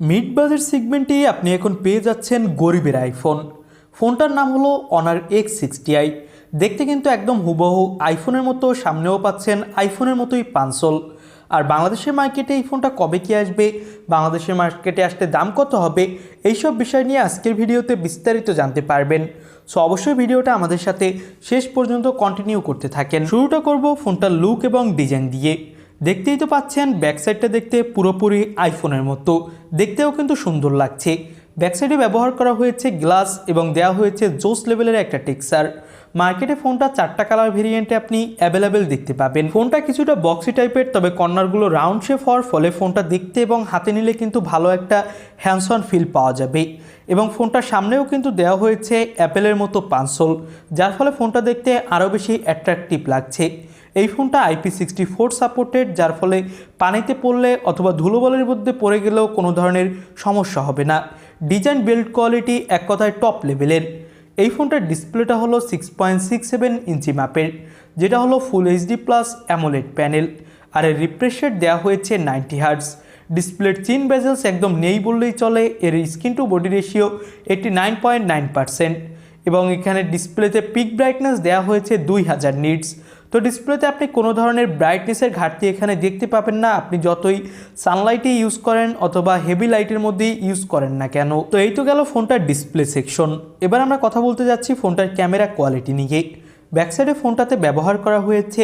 Mid budget সেগমেন্টে আপনি এখন পেয়ে যাচ্ছেন গরিবের আইফোন ফোনটার নাম হলো অনার এক্স সিক্সটি আই দেখতে কিন্তু একদম হুবহু আইফোনের মতো, সামনেও পাচ্ছেন আইফোনের মতোই পাঁচশোল আর বাংলাদেশের মার্কেটে এই ফোনটা কবে কি আসবে, বাংলাদেশের মার্কেটে আসতে দাম কত হবে, এইসব বিষয় নিয়ে আজকের ভিডিওতে বিস্তারিত জানতে পারবেন। সো অবশ্যই ভিডিওটা আমাদের সাথে শেষ পর্যন্ত কন্টিনিউ করতে থাকেন। শুরুটা করব ফোনটার লুক এবং ডিজাইন দিয়ে। দেখতেই তো পাচ্ছেন ব্যাকসাইডটা দেখতে পুরোপুরি আইফোনের মতো। দেখতেও কিন্তু সুন্দর লাগছে। ব্যাকসাইডে ব্যবহার করা হয়েছে গ্লাস এবং দেওয়া হয়েছে জোস লেভেলের একটা টেক্সার মার্কেটে ফোনটা চারটা কালার ভেরিয়েন্টে আপনি অ্যাভেলেবেল দেখতে পাবেন। ফোনটা কিছুটা বক্সি টাইপের তবে কর্নারগুলো রাউন্ড শেপ হওয়ার ফলে ফোনটা দেখতে এবং হাতে নিলে কিন্তু ভালো একটা হ্যান্ডসন ফিল পাওয়া যাবে। এবং ফোনটার সামনেও কিন্তু দেওয়া হয়েছে অ্যাপেলের মতো পাঁচশোল যার ফলে ফোনটা দেখতে আরও বেশি অ্যাট্রাকটিভ লাগছে। এই ফোনটা আইপি সিক্সটি ফোর সাপোর্টেড যার ফলে পানিতে পড়লে অথবা ধুলোবলের মধ্যে পড়ে গেলেও কোনো ধরনের সমস্যা হবে না। ডিজাইন বিল্ড কোয়ালিটি এক কথায় টপ লেভেলের এই ফোনটার ডিসপ্লেটা হলো সিক্স পয়েন্ট সিক্স সেভেন ইঞ্চি মাপের, যেটা হলো full HD plus AMOLED panel আর এর রিফ্রেশ দেওয়া হয়েছে নাইনটি হার্টস ডিসপ্লের চিন বেজেলস একদম নেই বললেই চলে, এর স্ক্রিন টু বডি রেশিও এটি নাইন পয়েন্ট নাইন পার্সেন্ট এবং এখানে ডিসপ্লেতে পিক ব্রাইটনেস দেওয়া হয়েছে দুই হাজার নিটস তো ডিসপ্লেতে আপনি কোনো ধরনের ব্রাইটনেসের ঘাটতি এখানে দেখতে পাবেন না। আপনি যতই সানলাইটে ইউজ করেন অথবা হেভি লাইটের মধ্যেই ইউজ করেন না কেন। তো এই তো গেল ফোনটার ডিসপ্লে সেকশন এবার আমরা কথা বলতে যাচ্ছি ফোনটার ক্যামেরা কোয়ালিটি নিয়ে। ব্যাকসাইডে ফোনটাতে ব্যবহার করা হয়েছে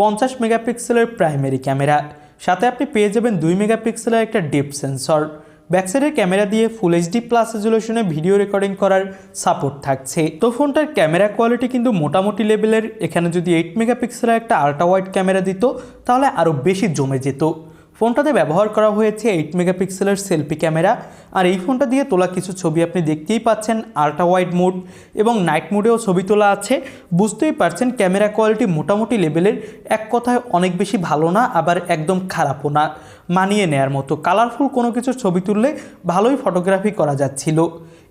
পঞ্চাশ মেগাপিক্সেলের প্রাইমারি ক্যামেরা সাথে আপনি পেয়ে যাবেন দুই মেগাপিক্সেলের একটা ডেপ সেন্সর ব্যাকসাইডের ক্যামেরা দিয়ে ফুল এইচডি প্লাস রেজুলেশনে ভিডিও রেকর্ডিং করার সাপোর্ট থাকছে। তো ফোনটার ক্যামেরা কোয়ালিটি কিন্তু মোটামুটি লেভেলের এখানে যদি এইট মেগাপিক্সেলের একটা আল্ট্রা ওয়াইড ক্যামেরা দিত, তাহলে আরও বেশি জমে যেত। ফোনটাতে ব্যবহার করা হয়েছে এইট মেগাপিক্সেলের সেলফি ক্যামেরা আর এই ফোনটা দিয়ে তোলা কিছু ছবি আপনি দেখতেই পাচ্ছেন আল্ট্রা ওয়াইড মোড এবং নাইট মোডেও ছবি তোলা আছে। বুঝতেই পারছেন ক্যামেরা কোয়ালিটি মোটামুটি লেভেলের এক কথায় অনেক বেশি ভালো না, আবার একদম খারাপও না। মানিয়ে নেয়ার মতো। কালারফুল কোনো কিছু ছবি তুললে ভালোই ফটোগ্রাফি করা যাচ্ছিল।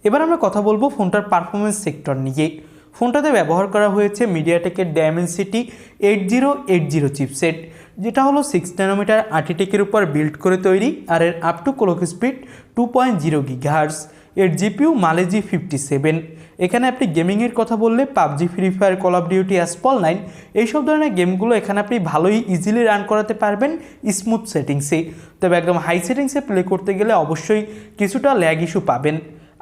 এবার আমরা কথা বলব ফোনটার পারফরমেন্স সেক্টর নিয়ে। ফোনটাতে ব্যবহার করা হয়েছে মিডিয়াটেকের Dimensity eight zero eight zero chipset যেটা হলো সিক্স ন্যানোমিটার আর্টিটেকের উপর বিল্ড করে তৈরি আর এর up to clock speed two point zero gigahertz এর GPU Mali G fifty seven এখানে আপনি গেমিংয়ের কথা বললে, PUBG Free Fire Call of Duty Asphalt nine এইসব ধরনের গেমগুলো এখানে আপনি ভালোই ইজিলি রান করাতে পারবেন স্মুথ সেটিংসে তবে একদম হাই সেটিংসে প্লে করতে গেলে অবশ্যই কিছুটা ল্যাগ ইস্যু পাবেন।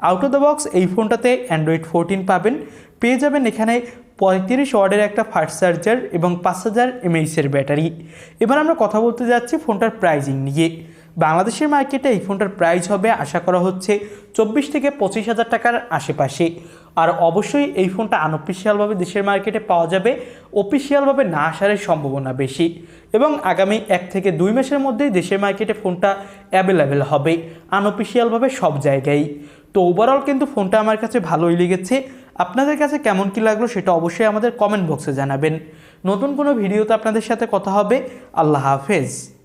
আউট অফ দ্য বক্স এই ফোনটাতে অ্যান্ড্রয়েড ফোরটিন পাবেন। পেয়ে যাবেন এখানে পঁয়ত্রিশ ওয়ার্ডের একটা ফাস্ট চার্জার এবং পাঁচ হাজার এমএইচের ব্যাটারি। এবার আমরা কথা বলতে যাচ্ছি ফোনটার প্রাইজিং নিয়ে। বাংলাদেশের মার্কেটে এই ফোনটার প্রাইস হবে, আশা করা হচ্ছে, চব্বিশ থেকে পঁচিশ হাজার টাকার আশেপাশে। আর অবশ্যই এই ফোনটা আনঅফিসিয়ালভাবে দেশের মার্কেটে পাওয়া যাবে অফিসিয়ালভাবে না আসার সম্ভাবনা বেশি। এবং আগামী এক থেকে দুই মাসের মধ্যেই দেশের মার্কেটে ফোনটা অ্যাভেলেবেল হবে আনঅফিসিয়ালভাবে সব জায়গায়। তো ওভারঅল কিন্তু ফোনটা আমার কাছে ভালোই লেগেছে। আপনাদের কাছে কেমন কী লাগল সেটা অবশ্যই আমাদের কমেন্ট বক্সে জানাবেন। নতুন কোনো ভিডিওতে আপনাদের সাথে কথা হবে। আল্লাহ হাফেজ।